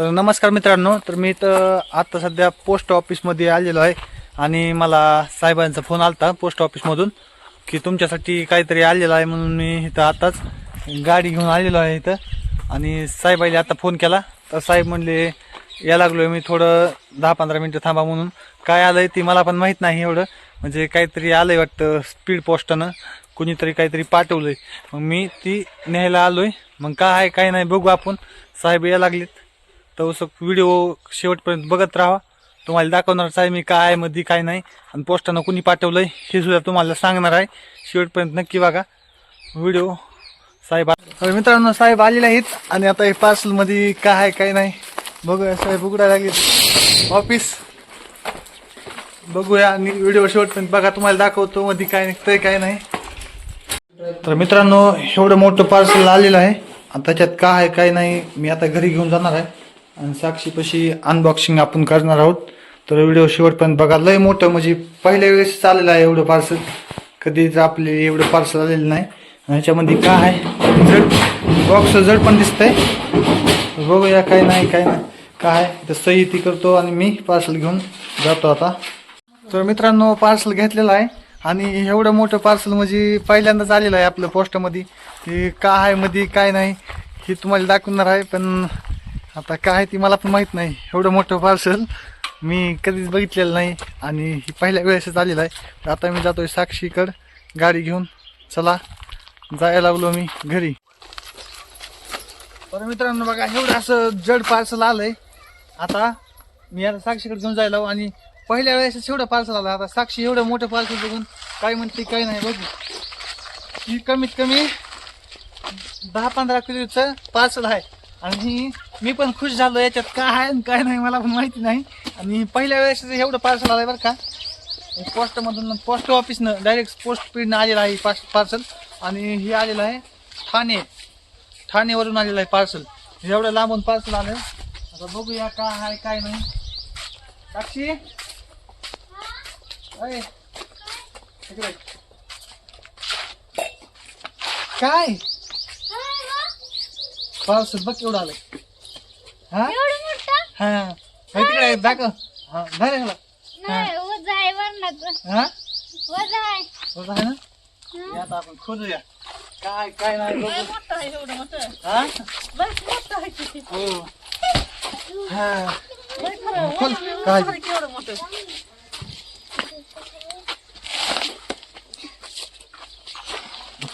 तर नमस्कार मित्रांनो तर मी इथं आता सध्या पोस्ट ऑफिसमध्ये आलेलो आहे आणि मला साहेबांचा फोन आलता पोस्ट ऑफिसमधून की तुमच्यासाठी काहीतरी आलेलं आहे म्हणून मी इथं आताच गाडी घेऊन आलेलो आहे इथं. आणि साहेबाईला आता फोन केला. तर साहेब म्हणले या लागलो मी थोडं दहा पंधरा मिनटं थांबा म्हणून. काय आलंय ती मला पण माहीत नाही एवढं. म्हणजे काहीतरी आलं आहे वाटतं स्पीड पोस्टानं कुणीतरी काहीतरी पाठवलं आहे मग मी ती न्यायला आलो आहे मग काय आहे काय नाही बघू आपण. साहेब या लागलेत. तर असं व्हिडिओ शेवटपर्यंत बघत राहा. तुम्हाला दाखवणार आहे मी काय आहे मध्ये काय नाही. आणि पोस्टानं कुणी पाठवलंय हे सुद्धा तुम्हाला सांगणार आहे. शेवटपर्यंत नक्की बघा. व्हिडिओ साहेब मित्रांनो साहेब आलेले आहेत. आणि आता हे पार्सलमध्ये काय आहे काय नाही. बघूया साहेब उघडायला लागेल ऑफिस बघूया. आणि व्हिडिओ शेवटपर्यंत बघा. तुम्हाला दाखवतो मध्ये काय निघतंय काय नाही. तर मित्रांनो एवढं मोठं पार्सल आलेलं आहे. आणि त्याच्यात काय आहे काय नाही मी आता घरी घेऊन जाणार आहे. आणि साक्षीपाशी अनबॉक्सिंग आपण करणार आहोत. तर व्हिडिओ शेवटपर्यंत बघा. लय मोठं म्हणजे पहिल्या वेळेस आलेलं आहे एवढं पार्सल कधीच आपले एवढं पार्सल आलेलं नाही. आणि ह्याच्यामध्ये काय आहे? जड बॉक्स जड पण दिसतंय. आहे बघूया काय नाही काय नाही. काय आहे? तर सही ती करतो आणि मी पार्सल घेऊन जातो आता. तर मित्रांनो पार्सल घेतलेलं आहे. आणि एवढं मोठं पार्सल म्हणजे पहिल्यांदाच आलेलं आहे आपलं पोस्टमध्ये ते काय आहे मध्ये काय नाही हे तुम्हाला दाखवणार आहे. पण आता काय आहे ती मला पण माहीत नाही. एवढं मोठं पार्सल मी कधीच बघितलेलं नाही आणि ही पहिल्या वेळेसच आलेलं आहे. तर आता मी जातोय साक्षीकडं. गाडी घेऊन. चला. जायला लागलो मी घरी. तर मित्रांनो बघा एवढं असं जड पार्सल आलंय. आता मी आता साक्षीकडे घेऊन जायला आणि पहिल्या वेळेस एवढं पार्सल आलं. आता साक्षी एवढं मोठं पार्सल बघून काय म्हणते काय नाही बघू. ही कमीत कमी दहा पंधरा किलोचं पार्सल आहे. आणि मी पण खुश झालो याच्यात काय आहे आणि काय नाही मला पण माहिती नाही. आणि पहिल्या वेळेस एवढं पार्सल आलं बरं का. पोस्टमधून पोस्ट ऑफिसनं डायरेक्ट पोस्ट स्पीडनं आलेलं आहे पार्स पार्सल. आणि हे आलेलं आहे ठाणे. ठाणेवरून आलेलं आहे पार्सल. एवढं लांबून पार्सल आलं आता बघूया काय आहे काय नाही. साक्षी? अय, काय? पार्सल बघ एवढं आलंय. हा? एवढं मोठं? हा. हे तिकडे दाखव. हा धर ह्याला. नाही वजा आहे वर्णाचं हा? वजा आहे. बघ आहे ना? हे. आता आपण खोदूया. काय काय नाही बघू. मोठं आहे एवढं मोठं. हा? बस मोठं आहे किती हो. हा. बस खरं खोल. काय एवढं मोठं.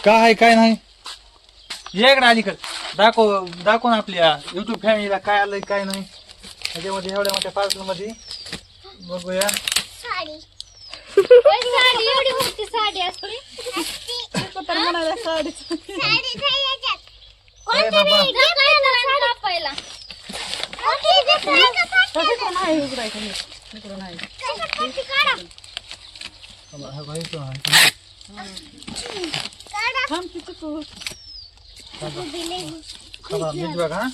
काय आहे काय नाही? ये इकडे अलीकड. दाखव दाखव ना आपल्या युट्यूब फॅमिलीला काय आलंय काय नाही. त्याच्यामध्ये एवढ्या मोठ्या पार्सलमध्ये बघूया. साडी. साडी. एवढी मोठी साडी असते. साडी. अरे बाबा. पहिला थांबा, हा इथं आहे. थांबा, नीट बघ. हा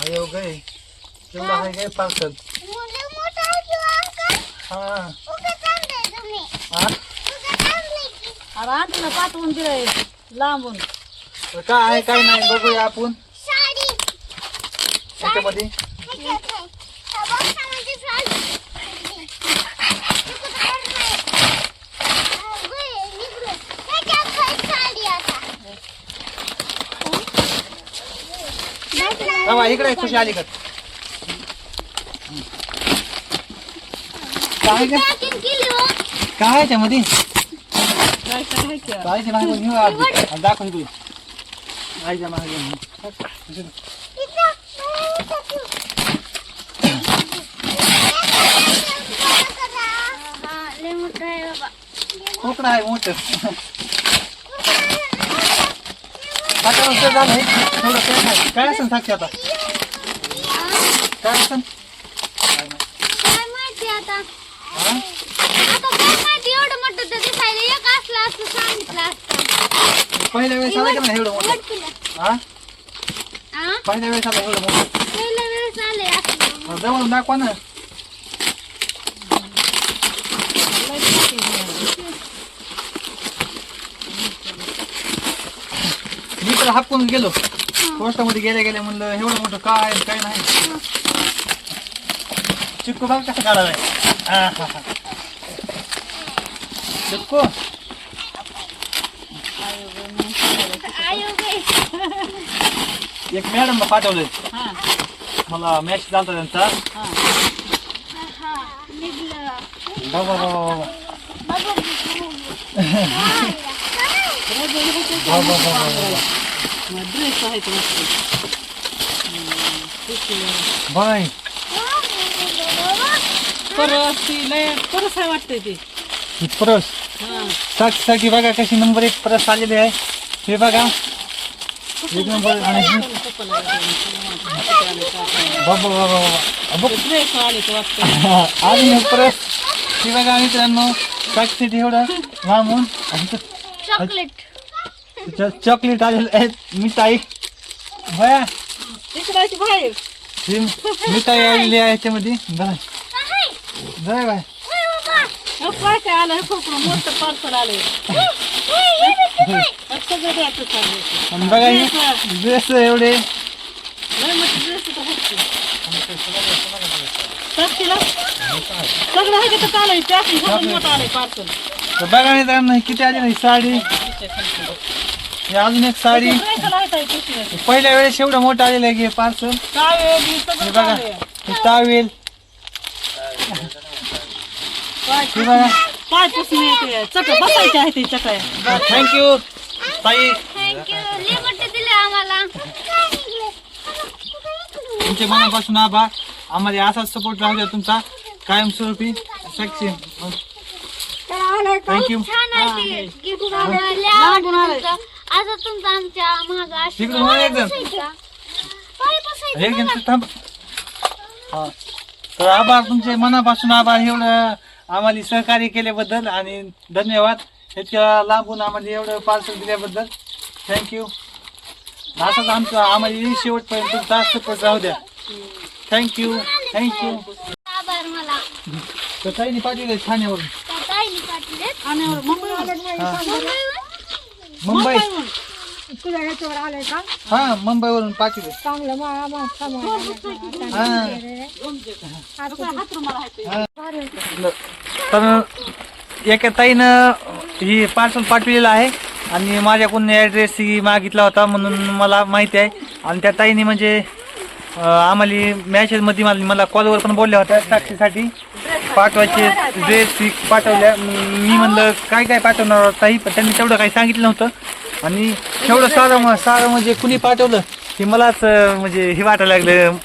अयो गे केवढं आहे काय पार्सल? हा. हा अरे आणतो ना पाठवून दिलंय लांबून. तर काय आहे काय नाही बघूया आपण. त्याच्यामध्ये थांबा इकडे खुशी अलीकड काय ग? काय आहे त्यामध्ये काय काय की? काय ते मागे घेऊ आधी. आणि दाखव इकडे आईच्या मागे घेऊन. आहे मोठं नुसतं झालंय थोडं काय नाही. काय असेल साक्षी आता? काय असेल? काय माहिती आता? हा? आता काय माहिती? एवढं मोठं तर दिसायला एक असलं असं सांगितलं असतं. पहिल्या वेळेस आलं का नाही एवढं मोठं? हा? हा पहिल्या वेळेस आलं एवढं मोठं? पहिल्या वेळेस जवळ दाखवा ना मी तर हापकून गेलो. पोस्टामध्ये गेल्या गेल्या म्हणलं एवढं मोठं काय काय नाही. चिक्कू बघ कसं काढायला चिक्कू. एक मॅडम पाठवले हा. मला मॅसेज आलता त्यांचा. बाबा बाबा. बाबा. बाबा बाबा. ड्रेस मस्त. बाय परत ती लय परत आहे वाटतंय ती ही परस हा साक्षीसाठी बघा कशी नंबर एक परस आलेली आहे हे बघा एक नंबर आणि बाबा बाबा बाबा ड्रेस आले तो वाटतं आणि हे परस हे बघा मित्रांनो साक्षीसाठी एवढं लांबून चॉकलेट चॉकलेट आलेलं आहे मिठाई. बया. बाहेर ही मिठाई आलेली आहे याच्यामध्ये. बघा जय बाय काय काय आलं? खूप मोठं पार्सल आलंय. सगळं द्यायचं चाललंय. आणि बघा ही ड्रेस एवढे. लय मोठं ड्रेस सगळं त्यातून मोठं आलंय पार्सल. तर बघा मित्रांनो ही किती आली नाही साडी. ही अजून एक साडी. पहिल्या वेळेस एवढं मोठं आलेलं आहे की पार्सल. ही बघा. ही टावेल. हे बघा. पाय पुसणे येते? चटई बसायची आहे ती चटई थँक्यू ताई. तुमचे मनापासून आभार. आम्हाला असाच सपोर्ट राहू द्या तुमचा. कायमस्वरूपी. साक्षी थँक्यू छान आहे ते गिफ्ट आवडलं असं तुमचं आमच्या महाग एक जण. मिनिट थांब. हा. तर आभार तुमचे मनापासून आभार. एवढं आम्हाला सहकार्य केल्याबद्दल आणि धन्यवाद. इतक्या लांबून आम्हाला एवढं पार्सल दिल्याबद्दल. थँक्यू असंच आमचं आम्हाला शेवटपर्यंत तुमचा सपोर्ट राहू द्या. थँक्यू थँक्यू आभार मला. तर ताईने पाठवले ठाण्यावरून. त्या ताईने पाठवलेत आणि मुंबई मुंबईहून. मुंबई. तुझ्या याच्यावर आलंय का? हा मुंबईवरून चांगलं मा- मा-. हा. ते. तर एका ताईनं ही पार्सल पाठवलेलं आहे आणि माझ्याकडून ॲड्रेस ही मागितला होता म्हणून मला माहिती आहे. आणि त्या ताईने म्हणजे अं, आम्हाला मॅसेजमध्ये मला मला कॉलवर पण बोलल्या होत्या साक्षीसाठी. पाठवायचे ड्रेस पाठवल्या मी म्हणलं काय काय पाठवणार ताई? पण त्यांनी तेवढं काही सांगितलं नव्हतं. आणि तेवढं सारं सारं म्हणजे कुणी पाठवलं की मलाच म्हणजे हे वाटायला लागलं.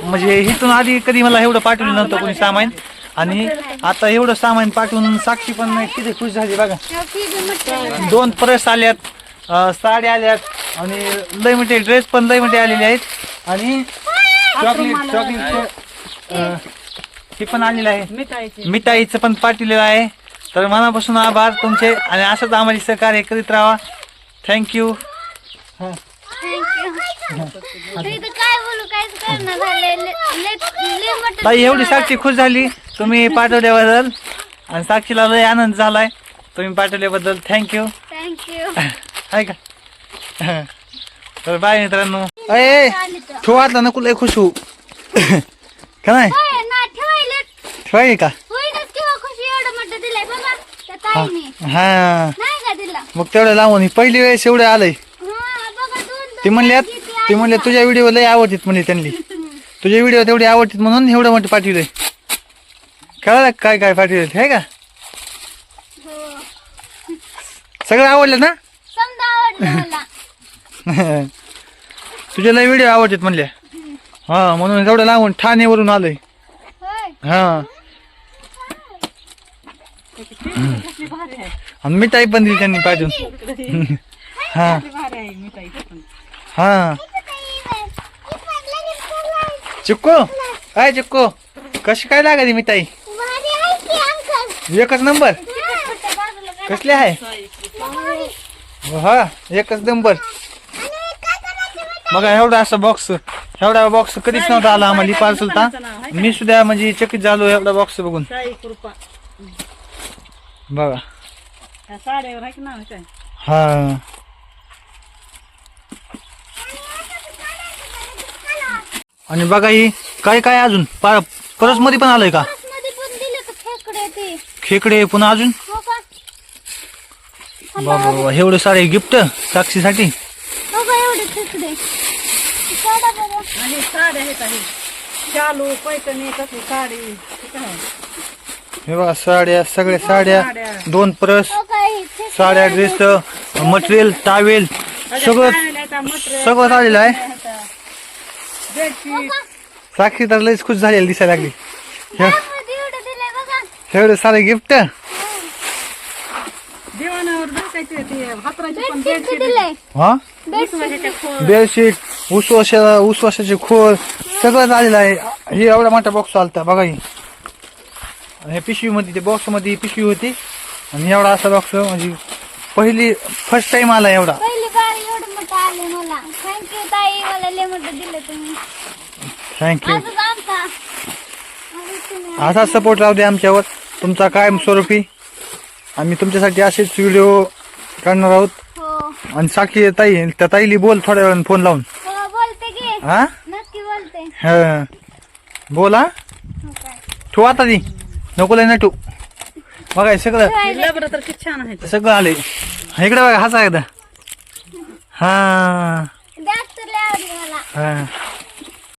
म्हणजे इथून आधी कधी मला एवढं पाठवलं नव्हतं कोणी सामान. आणि आता एवढं सामान पाठवून साक्षी पण नाही किती खुश झाली बघा. दोन परस आल्यात साड्या आल्यात आणि लय म्हणजे ड्रेस पण लय म्हणजे आलेले आहेत. आणि चॉकलेट चॉकलेट हे पण आलेलं आहे. मिठाईची. पण पाठवलेलं आहे. तर मनापासून आभार तुमचे आणि असंच आम्हाला सहकार्य करीत राहा. थँक्यू ताई एवढी साक्षी खुश झाली. तुम्ही पाठवल्याबद्दल आणि साक्षीला लय आनंद झालाय. तुम्ही पाठवल्याबद्दल थँक्यू थँक्यू आहे का तर बाय मित्रांनो. अय ठेव आता नको लय खुश होऊ. का नाही? ठेवाय का? हा नाही का दिला? मग तेवढं लावून पहिली वेळेस एवढं आलंय. हा ते म्हणल्यात ते म्हणले तुझ्या व्हिडिओ लय आवडतात म्हणले त्यांनी. तुझे व्हिडिओ तेवढे आवडतात म्हणून एवढं मोठं पाठवलंय. कळलं काय काय पाठवले हे का? हो. सगळं आवडलं ना? समजा आवडलं मला. तुझे लय व्हिडिओ आवडतात म्हणले. हा म्हणून एवढं लावून ठाणेवरून आलोय. हा. आणि मिठाई पण दिली त्यांनी पाठवून हा. हा. चिक्को काय चिक्को? कशी काय लागली मिठाई? एकच नंबर? कसली आहे? हा एकच नंबर. बघा एवढा असा बॉक्स एवढा बॉक्स कधीच नव्हता आला आम्हाला पार्सलचा मी सुद्धा म्हणजे चकित झालो एवढा बॉक्स बघून. कृपा बघा. साड्यावर आहे की नाव काय? हा. आणि बघा ही काय काय अजून? पा परसमध्ये पण आलंय का? मध्ये पण दिले का खेकडे ते. खेकडे पुन्हा अजून? हो का? बाबा एवढे सारे गिफ्ट साक्षीसाठी? हो का एवढे खेकडे. काढा बरं. आणि साड्या आहेत आहे. चालू पैठणी कसली साडी काय? हे बघा साड्या सगळ्या साड्या दोन परस साड्या ड्रेस मटेरियल टावेल सगळं सगळं आलेलं आहे. साक्षी तर लईच खुश झालेली दिसायला लागली. हे- एवढं सारे गिफ्ट हा? बेडशीट उसवाशा उसवाशाचे खोल सगळं झालेलं आहे. हे एवढा मोठा बॉक्स आलता बघा ही. आणि पिशवी मध्ये ते बॉक्समध्ये पिशवी होती. आणि एवढा असा बॉक्स म्हणजे पहिली फर्स्ट टाइम आला एवढा. पहिली बार एवढं मोठं आले मला. थँक्यू ताई मला लय मोठं दिलं तुम्ही. थँक्यू आजच आमचा. आजच तुम्ही असा सपोर्ट राहू दे आमच्यावर. तुमचा कायम स्वरूपी. आम्ही तुमच्यासाठी असेच व्हिडिओ करणार आहोत. हो. आणि साक्षी ताई त्या ताईली बोल थोड्या वेळानं फोन लावून. हो बोलते की. हा? नक्की बोलते. हा. बोला. हो काय ठेवू आता ती. नको लय नटू. बघा हे सगळं लबरं तर किती छान आहे. सगळं आले इकडे बघा हसा एकदा हा. हा.